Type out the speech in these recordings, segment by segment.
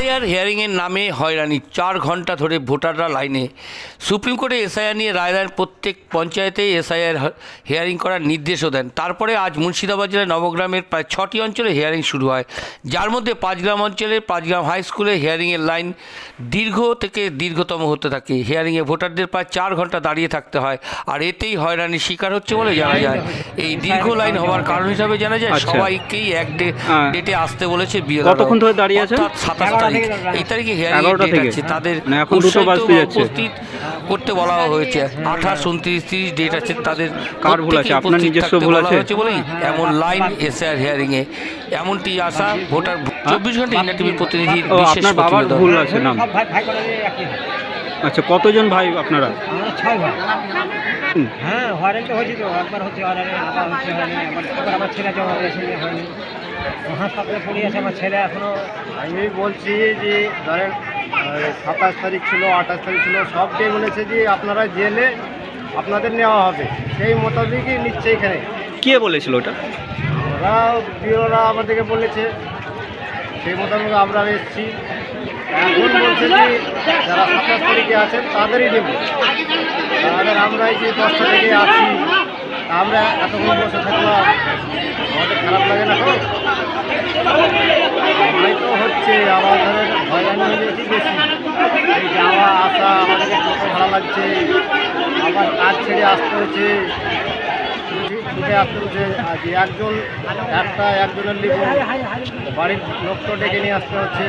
SIR হিয়ারিংয়ের নামে হয়রানি চার ঘণ্টা ধরে ভোটাররা লাইনে। সুপ্রিম কোর্টে এসআইআর নিয়ে রায় দেন প্রত্যেক পঞ্চায়েতে এসআইআর হিয়ারিং করার নির্দেশও দেন। তারপরে আজ মুর্শিদাবাদ জেলার নবগ্রামের প্রায় ছটি অঞ্চলে হিয়ারিং শুরু হয়। যার মধ্যে পাঁচগ্রাম অঞ্চলে পাঁচগ্রাম হাই স্কুলে হিয়ারিংয়ের লাইন দীর্ঘ থেকে দীর্ঘতম হতে থাকে। হিয়ারিংয়ে ভোটারদের প্রায় চার ঘণ্টা দাঁড়িয়ে থাকতে হয়। আর এতেই হয়রানির শিকার হচ্ছে বলে জানা যায়। এই দীর্ঘ লাইন হওয়ার কারণ হিসাবে জানা যায় আচ্ছা। সবাইকেই এক হ্যাঁ। ডেটে আসতে বলেছে বিয়ে কতক্ষণ ধরে দাঁড়িয়ে আছে সাতাশ তারিখ এই তারিখে হিয়ারিং ডেট আছে তাদের না, এখন দুটো উৎসাহিত বাজতে বা যাচ্ছে। উপস্থিত করতে বলা হয়েছে। আঠাশ উনত্রিশ তিরিশ ডেট আছে। তাদের কার ভুল আছে? আপনার নিজস্ব ভুল আছে? হয়েছে বলেই এমন লাইন এসে আর হিয়ারিং এ। এমনটি আশা ভোটার চব্বিশ ঘণ্টা ইন্ডিয়া টিভির প্রতিনিধি বিশেষ আপনার বাবার ভুল আছে নাম। আচ্ছা কতজন ভাই আপনারা? আমরা ছয় ভাই। হ্যাঁ হয়রানি তো হয়েছে তো একবার হচ্ছে আবার হচ্ছে আবার আবার আমার ছেলে জমা হয়নি। হাসপাতালে পড়ে আছে আমার ছেলে এখনও। আমি বলছি যে ধরেন সাতাশ তারিখ ছিল আঠাশ তারিখ ছিল সব ডে বলেছে যে আপনারা জেলে আপনাদের নেওয়া হবে। সেই মোতাবেকই নিচ্ছে এখানে। কে বলেছিল ওটা? ওরা বিওরা আমাদেরকে বলেছে। সেই মোতাবেক আমরা এসেছি। এখন বলছে যে যারা সাতাশ তারিখে আছেন, তাদেরই নেব। আমরা এই যে দশটা থেকে আছি, আমরা এতক্ষণ বসে থাকলাম, আমাদের খারাপ লাগে না তো? হয়তো হচ্ছে আমাদের হয়রানি হয়ে যাচ্ছি বেশি। যাওয়া আসা আমাদেরকে কত ভালো লাগছে। আবার কাজ ছেড়ে আসতে হচ্ছে। ছুটে আসতে হচ্ছে। আজ একজন, একটা একজনের লিখ বাড়ির লোকটা ডেকে নিয়ে আসতে হচ্ছে।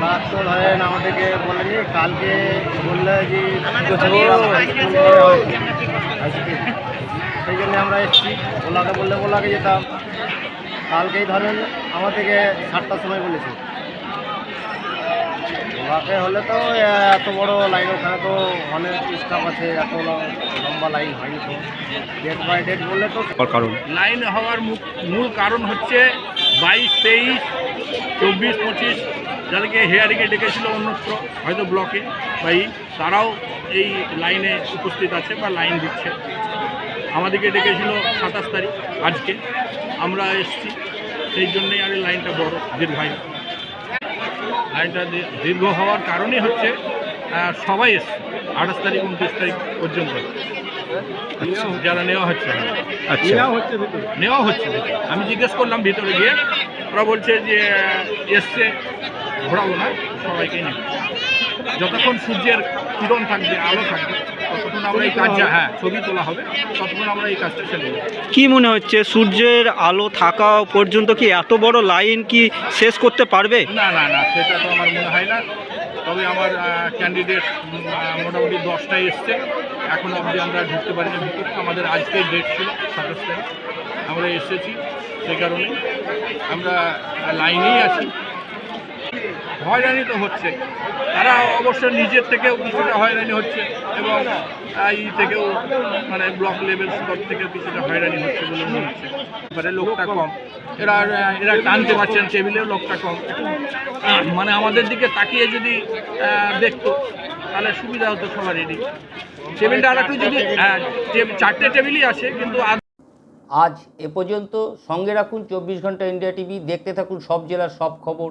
বা তো ধরেন আমাদেরকে বলেনি কালকে বললে যে সেই জন্য আমরা এসেছি ওলাকে বললে ওলাকে যেতাম কালকেই ধরেন আমাদেরকে সাতটার সময় বলেছে ওলাকে হলে তো এত বড় লাইন ওখানে তো অনেক স্টাফ আছে এত লম্বা লাইন হয়নি তো ডেট বাই ডেট বললে তো কারণ। লাইন হওয়ার মূল কারণ হচ্ছে বাইশ তেইশ চব্বিশ পঁচিশ যাদেরকে হেয়ারিংয়ে ডেকেছিল অন্যত্র হয়তো ব্লকে বা ই, তারাও এই লাইনে উপস্থিত আছে বা লাইন দিচ্ছে। আমাদেরকে ডেকেছিল সাতাশ তারিখ আজকে। আমরা এসছি সেই জন্যই আর এই লাইনটা বড় দীর্ঘায়ু লাইনটা দীর্ঘ হওয়ার কারণই হচ্ছে সবাই এসছে আঠাশ তারিখ উনত্রিশ তারিখ পর্যন্ত। যারা নেওয়া হচ্ছে আচ্ছা। নেওয়া হচ্ছে আমি জিজ্ঞেস করলাম ভিতরে গিয়ে ওরা বলছে যে এসছে। ঘোরাবো না সবাইকেই নেবে যতক্ষণ সূর্যের কিরণ থাকবে আলো থাকবে ততক্ষণ আমরা এই কাজটা হ্যাঁ ছবি তোলা হবে ততক্ষণ আমরা এই কাজটা ছেড়ে কি মনে হচ্ছে সূর্যের আলো থাকা পর্যন্ত কি এত বড় লাইন কি শেষ করতে পারবে? না না না সেটা তো আমার মনে হয় না। তবে আমার ক্যান্ডিডেট মোটামুটি দশটায় এসছে। এখন অবধি আমরা ঢুকতে পারিনি ভিতরে। আমাদের আজকে ডেট ছিল সাতাশ তারিখ। আমরা এসেছি সেই কারণে। আমরা লাইনেই আছি। হয়রানি তো হচ্ছে। তারা অবশ্য নিজের থেকেও কিছুটা হয়রানি হচ্ছে এবং আহ, ই থেকেও মানে ব্লক লেভেল স্তর থেকে কিছুটা হয়রানি হচ্ছে বলে মনে হচ্ছে। এবারে লোকটা কম। এরা এরা টানতে পারছেন টেবিলেও লোকটা কম। মানে আমাদের দিকে তাকিয়ে যদি দেখতো তাহলে সুবিধা হতো সবার সবারই। টেবিলটা আর একটু যদি চারটে টেবিলই আছে কিন্তু আজ এ পর্যন্ত সঙ্গে রাখুন চব্বিশ ঘণ্টা ইন্ডিয়া টিভি। দেখতে থাকুন সব জেলার সব খবর।